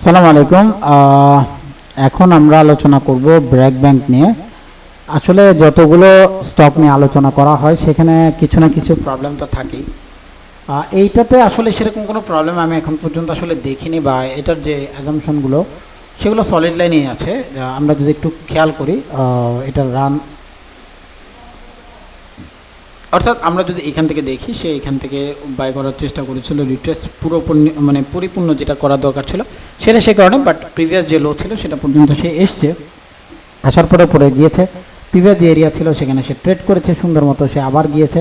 আসসালামু আলাইকুম। এখন আমরা আলোচনা করব ব্র্যাক ব্যাংক নিয়ে। আসলে যতগুলো স্টক নিয়ে আলোচনা করা হয়, সেখানে কিছু না কিছু প্রবলেম তো থাকেই। এইটাতে আসলে সেরকম কোনো প্রবলেম আমি এখন পর্যন্ত আসলে দেখিনি বা এটার যে অ্যাজামশনগুলো সেগুলো সলিড লাইনেই আছে। আমরা যদি একটু খেয়াল করি এটার রান অর্থাৎ আমরা যদি এখান থেকে দেখি, সে এখান থেকে বাই করার চেষ্টা করেছিল রিট্রেস পুরোপূর্ণ মানে পরিপূর্ণ যেটা করার দরকার ছিল, সেটা সে কারণে বাট প্রিভিয়াস যে লো ছিল, সেটা পর্যন্ত সে এসছে, আসার পরে পরে গিয়েছে। প্রিভিয়াস যে এরিয়া ছিল, সেখানে সে ট্রেড করেছে, সুন্দর মতো সে আবার গিয়েছে।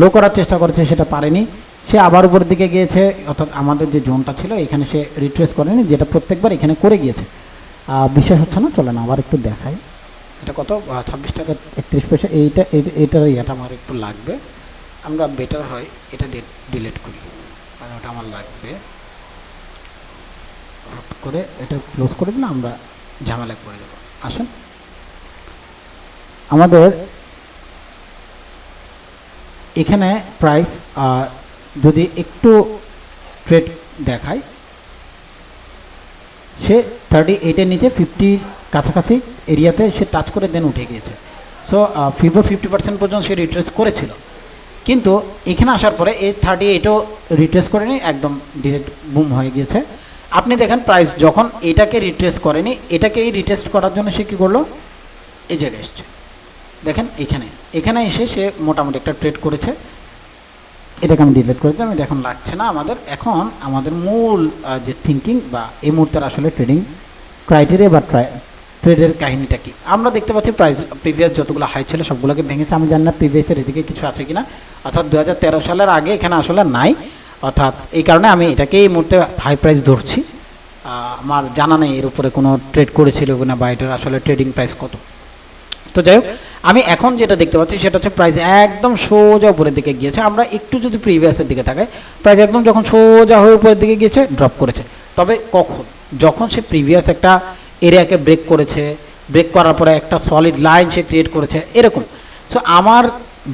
লো করার চেষ্টা করেছে, সেটা পারেনি। সে আবার উপর দিকে গিয়েছে, অর্থাৎ আমাদের যে জোনটা ছিল, এখানে সে রিট্রেস করেনি, যেটা প্রত্যেকবার এখানে করে গিয়েছে। বিশ্বাস হচ্ছে না? চলে না আবার একটু দেখাই। এটা কত? ছাব্বিশ টাকা। একত্রিশ পয়সা। এইটা, এই- এইটার ইয়েটা আমার একটু লাগবে। আমরা বেটার হয় এটা ডিলিট করি। কারণ ওটা আমার লাগবে। করে এটা ক্লোজ করে দিলে আমরা ঝামেলায় পড়ে যাব। আসুন। আমাদের এখানে প্রাইস যদি একটু ট্রেড দেখায় সে থার্টি এইটের নিচে ফিফটি কাছাকাছি এরিয়াতে সে টাচ করে দেন উঠে গিয়েছে। সো ফিভো ফিফটি পার্সেন্ট পর্যন্ত সে রিট্রেস করেছিল। কিন্তু এখানে আসার পরে এই থার্টি এইটও রিট্রেস করেনি, একদম ডিরেক্ট বুম হয়ে গিয়েছে। আপনি দেখেন প্রাইস যখন এটাকে রিট্রেস করেনি এটাকে এই রিটেস্ট করার জন্য সে কী করল? এই জায়গায় এসছে। দেখেন এখানে এখানে এসে সে মোটামুটি একটা ট্রেড করেছে। এটাকে আমি ডিলিট করেছি আমি এখন লাগছে না আমাদের। এখন আমাদের মূল যে থিঙ্কিং বা এই মুহূর্তের আসলে ট্রেডিং ক্রাইটেরিয়া বা ট্রেডের কাহিনীটা কি? আমরা দেখতে পাচ্ছি প্রাইস প্রিভিয়াস যতগুলো হাই ছিল সবগুলোকে ভেঙেছে। আমি জানি না প্রিভিয়াসের এদিকে কিছু আছে কিনা। অর্থাৎ দু হাজার তেরো সালের আগে এখানে আসলে নাই। অর্থাৎ এই কারণে আমি এটাকে এই মুহূর্তে হাই প্রাইস ধরছি। আমার জানা নেই এর উপরে কোনো ট্রেড করেছিল কিনা বা এটার আসলে ট্রেডিং প্রাইস কত। তো যাই হোক আমি এখন যেটা দেখতে পাচ্ছি সেটা হচ্ছে প্রাইস একদম সোজা উপরের দিকে গিয়েছে। আমরা একটু যদি প্রিভিয়াসের দিকে তাকাই প্রাইস একদম যখন সোজা হয়ে উপরের দিকে গিয়েছে ড্রপ করেছে। তবে কখন? যখন সে প্রিভিয়াস একটা এরিয়াকে ব্রেক করেছে ব্রেক করার পরে একটা সলিড লাইন সে ক্রিয়েট করেছে, এরকম। সো আমার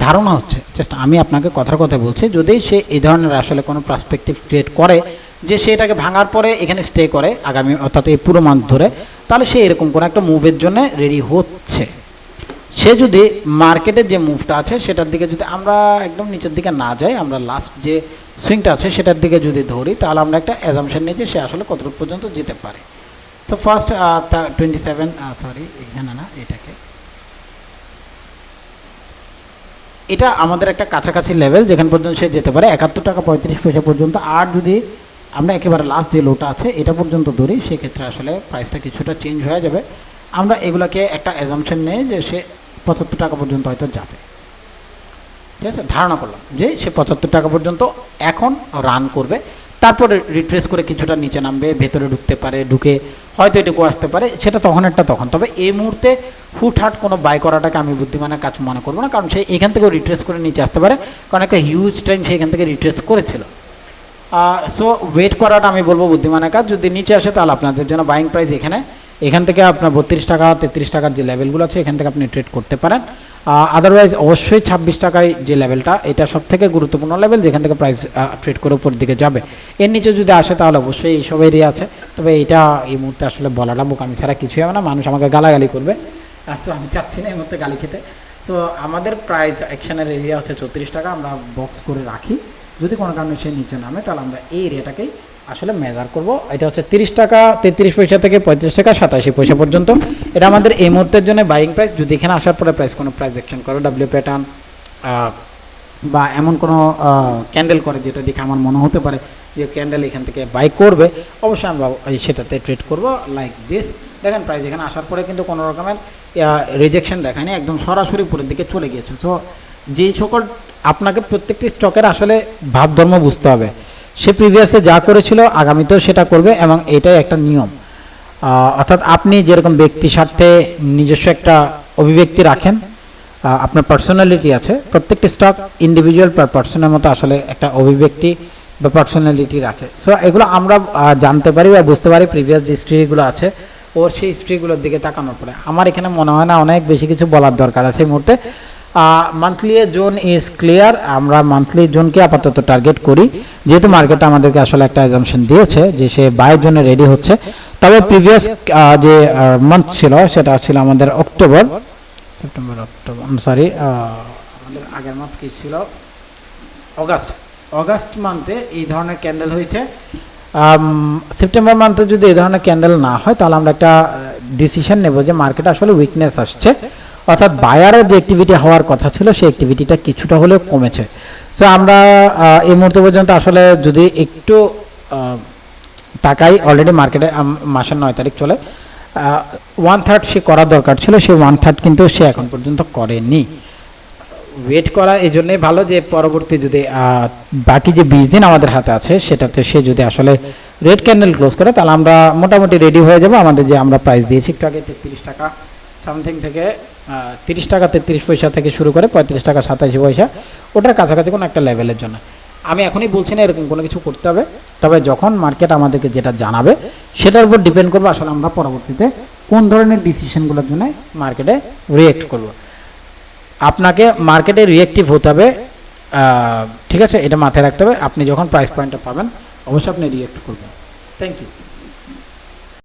ধারণা হচ্ছে জাস্ট আমি আপনাকে কথার কথা বলছি, যদি সে এই ধরনের আসলে কোনো পার্সপেক্টিভ ক্রিয়েট করে, যে সে এটাকে ভাঙার পরে এখানে স্টে করে আগামী, অর্থাৎ এই পুরো মান্থ ধরে, তাহলে সে এরকম কোনো একটা মুভের জন্য রেডি হচ্ছে। সে যদি মার্কেটের যে মুভটা আছে, সেটার দিকে যদি আমরা একদম নিচের দিকে না যাই, আমরা লাস্ট যে সুইংটা আছে, সেটার দিকে যদি ধরি, তাহলে আমরা একটা অ্যাজামশন নিই যে সে আসলে কতটুকু পর্যন্ত যেতে পারে। So first twenty seven sorry এখানে না, এটাকে। এটা আমাদের একটা কাছাকাছি লেভেল যেখান পর্যন্ত সে যেতে পারে। একাত্তর টাকা পঁয়ত্রিশ পয়সা পর্যন্ত। আর যদি আমরা একেবারে লাস্ট যে লোটা আছে, এটা পর্যন্ত ধরি, সেক্ষেত্রে আসলে প্রাইসটা কিছুটা চেঞ্জ হয়ে যাবে। আমরা এগুলোকে একটা অ্যাজামশন নেই যে সে পঁচাত্তর টাকা পর্যন্ত হয়তো যাবে। ঠিক আছে? ধারণা করলাম যে সে পঁচাত্তর টাকা পর্যন্ত এখন রান করবে। তারপরে রিট্রেস করে কিছুটা নিচে নামবে, ভেতরে ঢুকতে পারে, ঢুকে হয়তো এটুকু আসতে পারে। সেটা তখন একটা তখন। তবে এই মুহূর্তে হুটহাট কোনো বাই করাটাকে আমি বুদ্ধিমানের কাজ মনে করব না। কারণ সে এখান থেকেও রিট্রেস করে নিচে আসতে পারে। কারণ একটা হিউজ টাইম সে এখান থেকে রিট্রেস করেছিল। সো ওয়েট করাটা আমি বলব বুদ্ধিমানের কাজ। যদি নিচে আসে তাহলে আপনাদের জন্য বাইং প্রাইস এখানে এখান থেকে আপনার বত্রিশ টাকা, তেত্রিশ টাকার যে লেভেলগুলো আছে, এখান থেকে আপনি ট্রেড করতে পারেন। আদারওয়াইজ অবশ্যই ছাব্বিশ টাকায় যে লেভেলটা, এটা সব থেকে গুরুত্বপূর্ণ লেভেল, যেখান থেকে প্রাইস ট্রেড করে উপর দিকে যাবে। এর নিচে যদি আসে, তাহলে অবশ্যই এইসব এরিয়া আছে। তবে এটা এই মুহূর্তে আসলে বলাটা বোকামি ছাড়া কিছুই হবে না, মানুষ আমাকে গালাগালি করবে। সো আমি চাচ্ছি না এই মুহূর্তে গালি খেতে। সো আমাদের প্রাইস অ্যাকশনের এরিয়া হচ্ছে চৌত্রিশ টাকা, আমরা বক্স করে রাখি। যদি কোনো কারণে সে নিচে নামে, তাহলে আমরা এই এরিয়াটাকেই আসলে মেজার করব, এটা হচ্ছে তিরিশ টাকা, তেত্রিশ পয়সা থেকে পঁয়ত্রিশ টাকা, সাতাশি পয়সা পর্যন্ত। এটা আমাদের এই মুহূর্তের জন্য বাইং প্রাইস যদি এখানে আসার পরে প্রাইস কোনো প্রাইস অ্যাকশন করে ডাব্লিউ প্যাটার্ন বা এমন কোনো ক্যান্ডেল করে যেটা দেখে আমার মনে হতে পারে যে ক্যান্ডেল এখান থেকে বাই করবে, অবশ্যই আমরা সেটাতে ট্রেড করব। লাইক দিস দেখেন প্রাইস এখানে আসার পরে কিন্তু কোনো রকমের রিজেকশন দেখায়নি, একদম সরাসরি উপরের দিকে চলে গিয়েছে। সো যেই সকল আপনাকে প্রত্যেকটি স্টকের আসলে ভাবধর্ম বুঝতে হবে। সে প্রিভিয়াসে যা করেছিল, আগামীতেও সেটা করবে এবং এটাই একটা নিয়ম। অর্থাৎ আপনি যেরকম ব্যক্তি স্বার্থে নিজস্ব একটা অভিব্যক্তি রাখেন আপনার পার্সোনালিটি আছে, প্রত্যেকটি স্টক ইন্ডিভিজুয়াল পার পার্সনের মতো আসলে একটা অভিব্যক্তি বা পার্সোনালিটি রাখে। সো এগুলো আমরা জানতে পারি বা বুঝতে পারি প্রিভিয়াস যে হিস্ট্রিগুলো আছে, ওর সেই হিস্ট্রিগুলোর দিকে তাকানোর পরে। আমার এখানে মনে হয় না অনেক বেশি কিছু বলার দরকার আছে এই মুহূর্তে। মান্থলি জোন ইজ ক্লিয়ার আমরা মান্থলি জোনকে আপাতত টার্গেট করি। যেহেতু মার্কেট আমাদেরকে আসলে একটা অ্যাজামশন দিয়েছে যে সে বায়ের জন্য রেডি হচ্ছে। তবে প্রিভিয়াস যে মান্থ ছিল, সেটা ছিল আমাদের অক্টোবর সেপ্টেম্বর অক্টোবর সরি আমাদের আগের মান্থ কি ছিল? অগাস্ট অগাস্ট মান্থে এই ধরনের ক্যান্ডেল হয়েছে। সেপ্টেম্বর মান্থে যদি এই ধরনের ক্যান্ডেল না হয়, তাহলে আমরা একটা ডিসিশন নেব যে মার্কেটে আসলে উইকনেস আসছে। অর্থাৎ বায়ারের যে অ্যাক্টিভিটি হওয়ার কথা ছিল, সেই অ্যাক্টিভিটিটা কিছুটা হলেও কমেছে। সো আমরা এই মুহূর্তে পর্যন্ত আসলে যদি একটু তাকাই অলরেডি মার্কেটে মাসের নয় তারিখ চলে ওয়ান থার্ড সে করার দরকার ছিল, সে ওয়ান থার্ড কিন্তু সে এখন পর্যন্ত করেনি। ওয়েট করা এই জন্যই ভালো যে পরবর্তী যদি বাকি যে বিশ দিন আমাদের হাতে আছে, সেটাতে সে যদি আসলে রেড ক্যান্ডেল ক্লোজ করে, তাহলে আমরা মোটামুটি রেডি হয়ে যাব। আমাদের যে আমরা প্রাইস দিয়েছি, একটু আগে তেত্রিশ টাকা সামথিং থেকে তিরিশ টাকা, তেত্রিশ পয়সা থেকে শুরু করে পঁয়ত্রিশ টাকা, সাতাশি পয়সা, ওটার কাছাকাছি কোনো একটা লেভেলের জন্য। আমি এখনই বলছি না এরকম কোনো কিছু করতে হবে, তবে যখন মার্কেট আমাদেরকে যেটা জানাবে, সেটার উপর ডিপেন্ড করব আসলে আমরা পরবর্তীতে কোন ধরনের ডিসিশনগুলোর জন্য মার্কেটে রিয়েক্ট করব। আপনাকে মার্কেটে রিয়েক্টিভ হতে হবে ঠিক আছে? এটা মাথায় রাখতে হবে। আপনি যখন প্রাইস পয়েন্টটা পাবেন, অবশ্যই আপনি রিয়েক্ট করবেন। Thank you